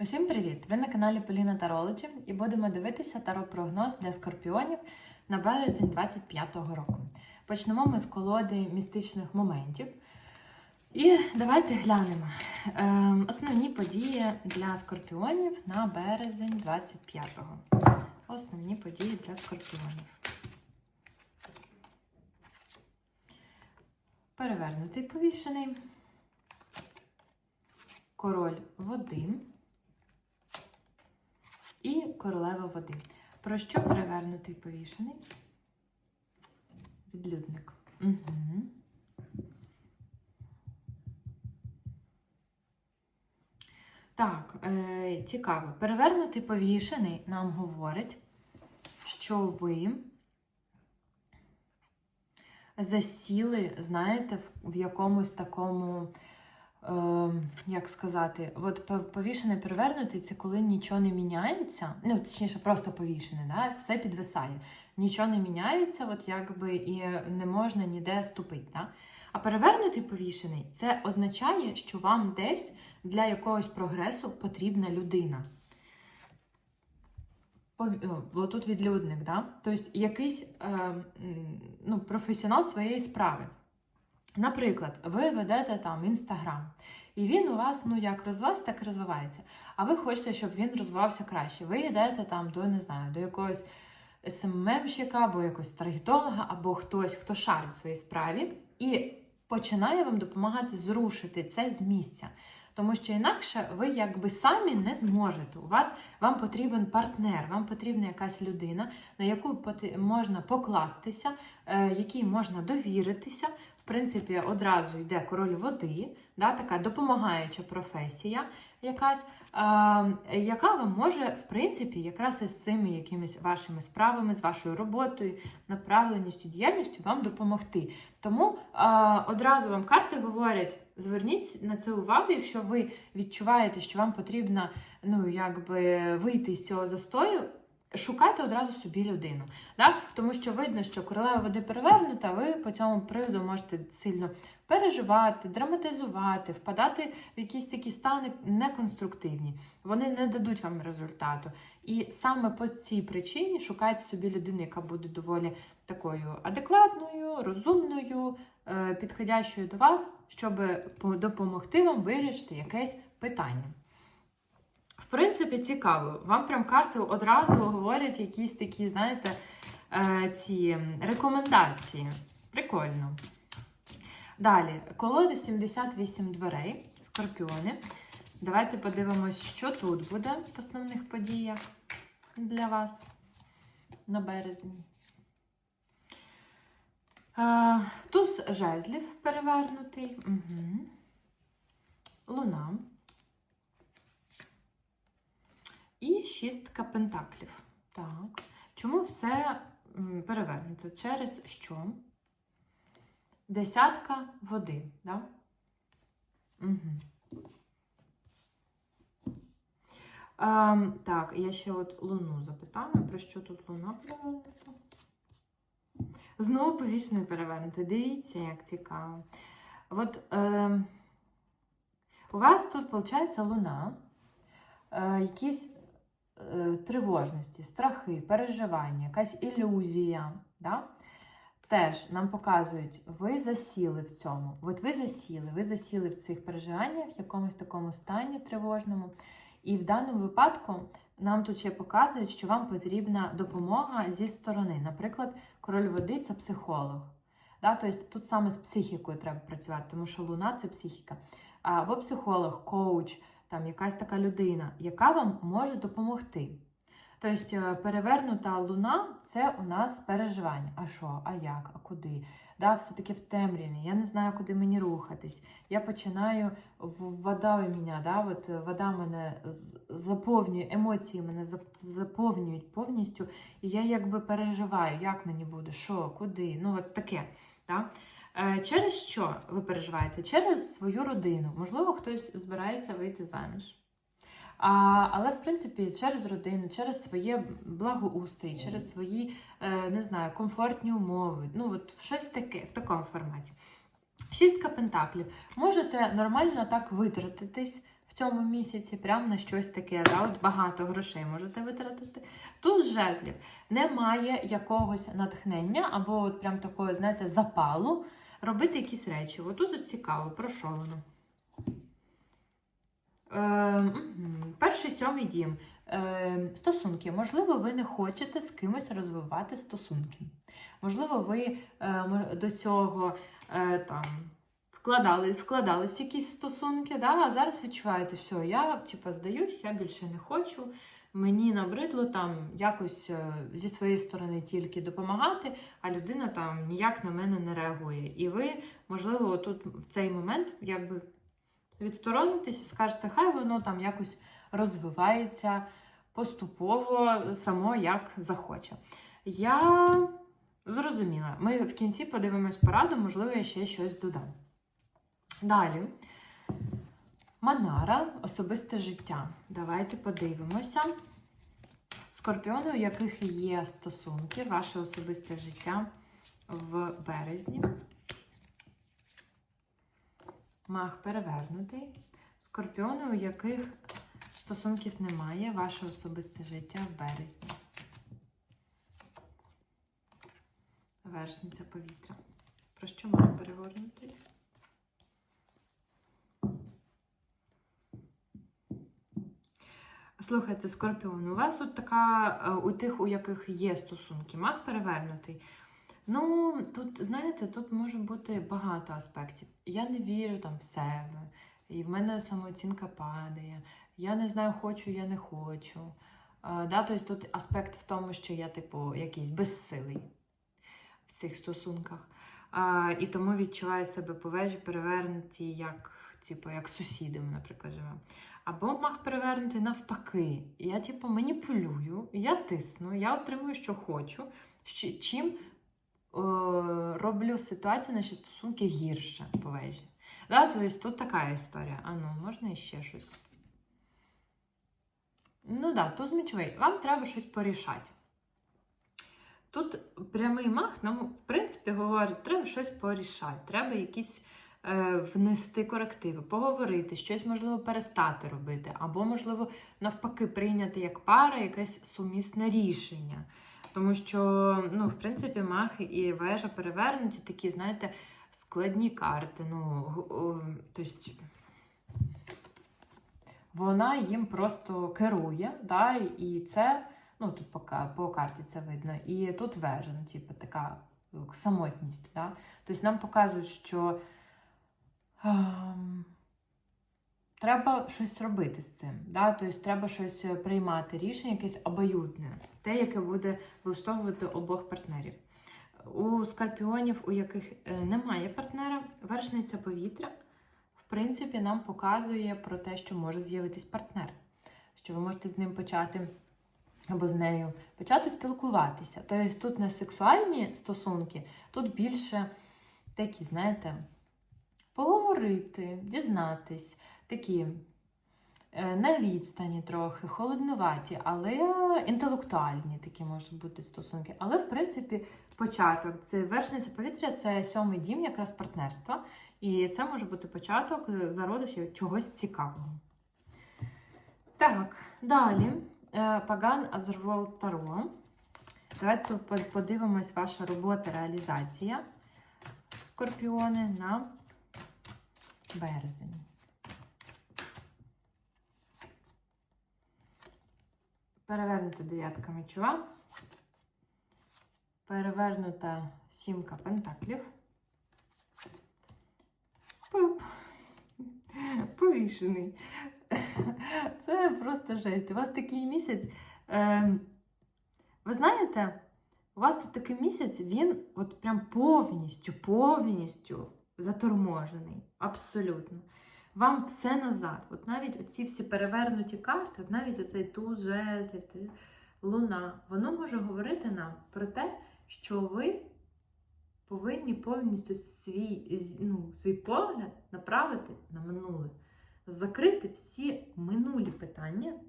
Усім привіт! Ви на каналі Поліна Тарологі і будемо дивитися таро-прогноз для скорпіонів на березень 25-го року. Почнемо ми з колоди містичних моментів. І давайте глянемо ем, основні події для скорпіонів на березень 25-го. Основні події для скорпіонів. Перевернутий повішений. Король води і королева води. Про що перевернутий повішений? Відлюдник. Угу. Так, е, цікаво. Перевернутий повішений нам говорить, що ви засіли, знаєте, в, в якомусь такому. Е, як сказати, от пов- повішений перевернутий це коли нічого не міняється, ну, точніше, просто повішений, да? все підвисає. Нічого не міняється, от якби і не можна ніде ступити. Да? А перевернутий повішений це означає, що вам десь для якогось прогресу потрібна людина. Бо тут відлюдник, да? тобто якийсь е, ну, професіонал своєї справи. Наприклад, ви ведете там інстаграм, і він у вас, ну як розвивався, так і розвивається. А ви хочете, щоб він розвивався краще. Ви йдете там до, не знаю, до якогось СММщика, або якогось таргетолога, або хтось, хто шарить в своїй справі, і починає вам допомагати зрушити це з місця. Тому що інакше ви якби самі не зможете. У вас вам потрібен партнер, вам потрібна якась людина, на яку можна покластися, е, якій можна довіритися. Принципі, одразу йде король води, да, така допомагаюча професія якась, а, яка вам може, в принципі, якраз із цими якимись вашими справами, з вашою роботою, направленістю, діяльністю вам допомогти. Тому а, одразу вам карти говорять: зверніть на це увагу, якщо ви відчуваєте, що вам потрібно ну, якби вийти з цього застою. Шукайте одразу собі людину, да? тому що видно, що королева води перевернута, ви по цьому приводу можете сильно переживати, драматизувати, впадати в якісь такі стани неконструктивні. Вони не дадуть вам результату. І саме по цій причині шукайте собі людину, яка буде доволі такою адекватною, розумною, е, підходящою до вас, щоб допомогти вам вирішити якесь питання. В принципі, цікаво. Вам прям карти одразу говорять якісь такі, знаєте, е, ці рекомендації. Прикольно. Далі, колода 78 дверей, скорпіони. Давайте подивимось, що тут буде в основних подіях для вас на березень. Е, Туз жезлів перевернутий. Угу. Луна. І шістка пентаклів. Так. Чому все перевернуто? Через що? Десятка води. Да? Угу. Ем, так, я ще от луну запитаю, про що тут луна перевернута? Знову повішений перевернутий. Дивіться, як цікаво. От ем, у вас тут, виходить, луна, е, якісь е, тривожності, страхи, переживання, якась ілюзія. Да? Теж нам показують, ви засіли в цьому. От ви засіли, ви засіли в цих переживаннях, в якомусь такому стані тривожному. І в даному випадку нам тут ще показують, що вам потрібна допомога зі сторони. Наприклад, король води це психолог. Да? Тобто тут саме з психікою треба працювати, тому що луна це психіка. Або психолог, коуч, там якась така людина, яка вам може допомогти. Тобто е, перевернута луна це у нас переживання. А що, а як, а куди? Да, все-таки в темряві, я не знаю, куди мені рухатись. Я починаю вода у мене, да, от е, вода мене заповнює, емоції мене заповнюють повністю, і я якби переживаю, як мені буде, що, куди, ну от таке. Да? Е, Через що ви переживаєте? Через свою родину. Можливо, хтось збирається вийти заміж. А, але, в принципі, через родину, через своє благоустрій, через свої, е, не знаю, комфортні умови. Ну, от щось таке, в такому форматі. Шістка пентаклів. Можете нормально так витратитись в цьому місяці, прямо на щось таке. Да? От багато грошей можете витратити. Тут жезлів немає якогось натхнення або от прям такого, знаєте, запалу робити якісь речі. Отут от цікаво, про що воно? Е, перший сьомий дім. Е, стосунки. Можливо, ви не хочете з кимось розвивати стосунки. Можливо, ви е, до цього е, там вкладались, вкладались якісь стосунки, да? а зараз відчуваєте, все, я типу, здаюсь, я більше не хочу. Мені набридло там якось е, зі своєї сторони тільки допомагати, а людина там ніяк на мене не реагує. І ви, можливо, тут в цей момент якби відсторонитесь і скажете, хай воно там якось розвивається поступово, само як захоче. Я зрозуміла. Ми в кінці подивимось пораду, можливо, я ще щось додам. Далі. Манара, особисте життя. Давайте подивимося. Скорпіони, у яких є стосунки, ваше особисте життя в березні. Мах перевернутий. Скорпіони, у яких стосунків немає, ваше особисте життя в березні. Вершниця повітря. Про що мах перегорнутий? Слухайте, Скорпіон, у вас тут така, е, у тих, у яких є стосунки, мах перевернутий. Ну, тут, знаєте, тут може бути багато аспектів. Я не вірю там в себе, і в мене самооцінка падає. Я не знаю, хочу, я не хочу. А, да, тобто тут аспект в тому, що я, типу, якийсь безсилий в цих стосунках. А, і тому відчуваю себе по вежі перевернуті, як, типу, як сусіди, наприклад, живемо. Або мах перевернутий навпаки. Я, типу, маніпулюю, я тисну, я отримую, що хочу, чим е, роблю ситуацію, наші стосунки гірше по вежі. Да, тобто тут така історія. А ну, можна іще щось? Ну да, туз мечовий. Вам треба щось порішати. Тут прямий мах нам, в принципі, говорить, треба щось порішати, треба якісь внести корективи, поговорити, щось можливо перестати робити, або, можливо, навпаки, прийняти як пара якесь сумісне рішення. Тому що, ну, в принципі, махи і вежа перевернуті такі, знаєте, складні карти. Ну, тобто, вона їм просто керує, да, і це, ну, тут по, по карті це видно, і тут вежа, ну, типу, така е, самотність. Да? Тобто нам показують, що треба щось робити з цим. Да? Тобто треба щось е, приймати, рішення якесь обоюдне, те, яке буде влаштовувати обох партнерів. У скорпіонів, у яких е, немає партнера, вершниця повітря, в принципі, нам показує про те, що може з'явитись партнер, що ви можете з ним почати або з нею почати спілкуватися. Тобто тут не сексуальні стосунки, тут більше такі, знаєте, поговорити, дізнатись, такі е, на відстані трохи, холоднуваті, але інтелектуальні такі можуть бути стосунки. Але, в принципі, початок. Це вершниця повітря, це сьомий дім якраз партнерства. І це може бути початок зародишів чогось цікавого. Так, далі. Е, Паган Азервол Таро. Давайте по- подивимось ваша робота, реалізація скорпіони на березень. Перевернута дев'ятка мечова. Перевернута сімка пентаклів. Пуп. Повішений. Це просто жесть. У вас такий місяць. Е, ви знаєте, у вас тут такий місяць, він от прям повністю, повністю заторможений. Абсолютно. Вам все назад. От навіть оці всі перевернуті карти, от навіть оцей туз жезлів, луна, воно може говорити нам про те, що ви повинні повністю свій, ну, свій погляд направити на минуле, закрити всі минулі питання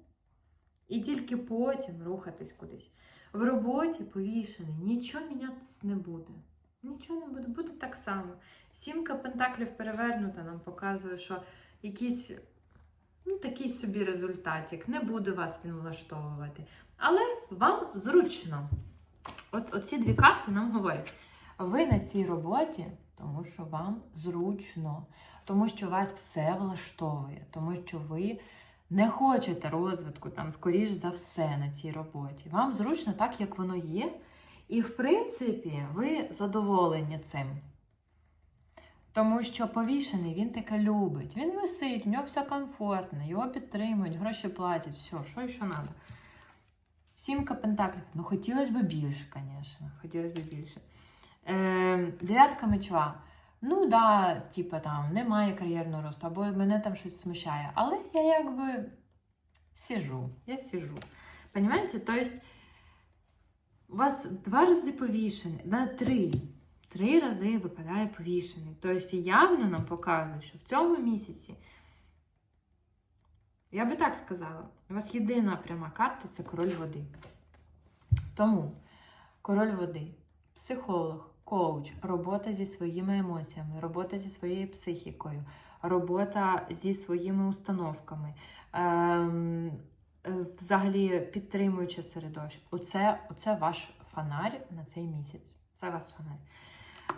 і тільки потім рухатись кудись. В роботі повішений, нічого мінятися не буде. Нічого не буде, буде так само. Сімка пентаклів перевернута нам показує, що якісь ну, такий собі результатик, не буде вас він влаштовувати. Але вам зручно. От оці дві карти нам говорять: ви на цій роботі, тому що вам зручно, тому що вас все влаштовує, тому що ви не хочете розвитку, там, скоріш за все, на цій роботі. Вам зручно так, як воно є. І, в принципі, ви задоволені цим. Тому що повішений він таке любить. Він висить, в нього все комфортно, його підтримують, гроші платять, все, що ще треба. Сімка пентаклів. Ну, хотілося б більше, звісно. Хотілося б більше. Е, дев'ятка мечова. Ну, да, типа там немає кар'єрного росту, або мене там щось смущає. Але я якби сижу. Я сижу. Понимаете? То есть у вас два рази повішений, да, три. Три рази випадає повішений. Тобто явно нам показує, що в цьому місяці, я би так сказала, у вас єдина пряма карта це король води. Тому король води, психолог, коуч, робота зі своїми емоціями, робота зі своєю психікою, робота зі своїми установками, ем, взагалі підтримуюче середовище. Оце, оце ваш фонарь на цей місяць. Це ваш фонарь.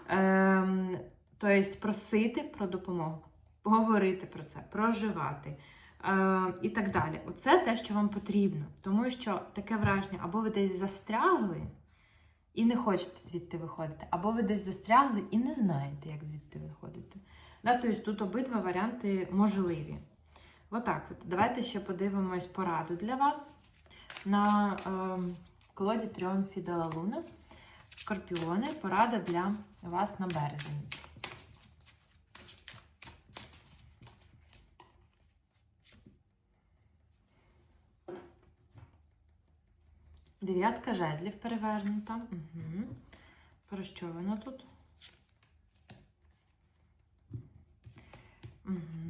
Ем, тобто просити про допомогу, говорити про це, проживати. Е, і так далі. Оце те, що вам потрібно. Тому що таке враження, або ви десь застрягли і не хочете звідти виходити, або ви десь застрягли і не знаєте, як звідти виходити. Да, тобто тут обидва варіанти можливі. Отак от. Давайте ще подивимось пораду для вас на е, колоді Тріон Фідела Луна. Скорпіони, порада для вас на березень. Дев'ятка жезлів перевернута. Угу. Про що воно тут? Угу.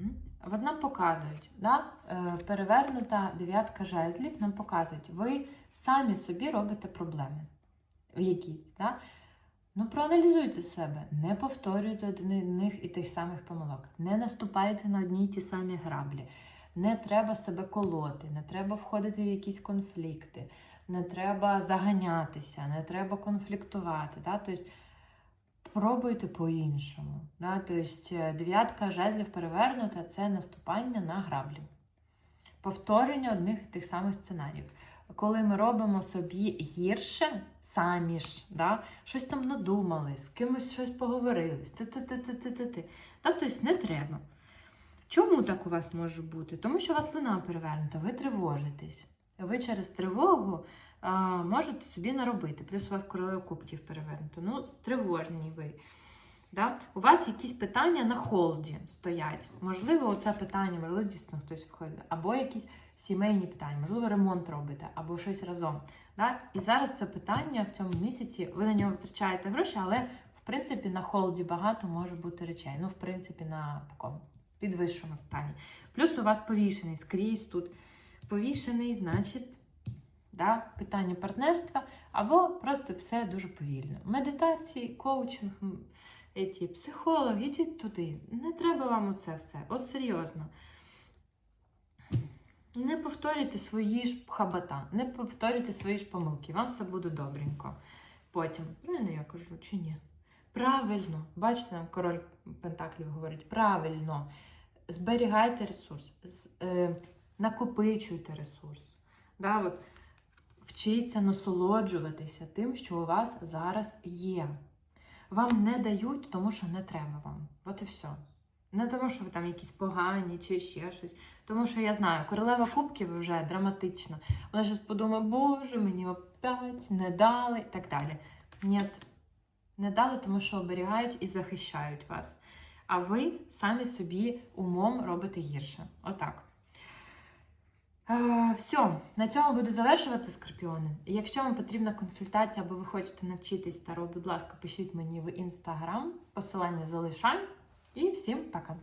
От нам показують, да? е, перевернута дев'ятка жезлів, нам показують, ви самі собі робите проблеми. Якісь, да? Ну, проаналізуйте себе, не повторюйте одних і тих самих помилок, не наступайте на одні й ті самі граблі, не треба себе колоти, не треба входити в якісь конфлікти, не треба заганятися, не треба конфліктувати. Да? Тобто, пробуйте по-іншому. Да? Тобто, дев'ятка жезлів перевернута це наступання на граблі, повторення одних і тих самих сценаріїв коли ми робимо собі гірше самі ж, да? щось там надумали, з кимось щось поговорили, ти-ти-ти-ти-ти-ти. Да? Тобто не треба. Чому так у вас може бути? Тому що у вас луна перевернута, ви тривожитесь. Ви через тривогу можете собі наробити. Плюс у вас королева кубків перевернута. Ну, тривожні ви. Да? У вас якісь питання на холді стоять. Можливо, оце питання, можливо, дійсно хтось входить, або якісь сімейні питання, можливо, ремонт робите, або щось разом. Да? І зараз це питання в цьому місяці, ви на нього втрачаєте гроші, але в принципі на холді багато може бути речей. Ну, в принципі, на такому підвищеному стані. Плюс у вас повішений скрізь тут. Повішений, значить, да, питання партнерства, або просто все дуже повільно. Медитації, коучинг, еті, психолог, ідіть туди. Не треба вам оце все. От серйозно. Не повторюйте свої ж хабата, не повторюйте свої ж помилки, вам все буде добренько. Потім, правильно я кажу, чи ні? Правильно, бачите, нам король Пентаклів говорить, правильно, зберігайте ресурс, е, накопичуйте ресурс. Да, от, Вчіться насолоджуватися тим, що у вас зараз є. Вам не дають, тому що не треба вам. От і все. Не тому, що ви там якісь погані чи ще щось. Тому що я знаю, королева кубків вже драматична. Вона щось подумає, боже, мені опять не дали і так далі. Ні, не дали, тому що оберігають і захищають вас. А ви самі собі умом робите гірше. Отак. Е, все, на цьому буду завершувати скорпіони. Якщо вам потрібна консультація або ви хочете навчитись таро, будь ласка, пишіть мені в інстаграм, посилання залишаю. І всім пока!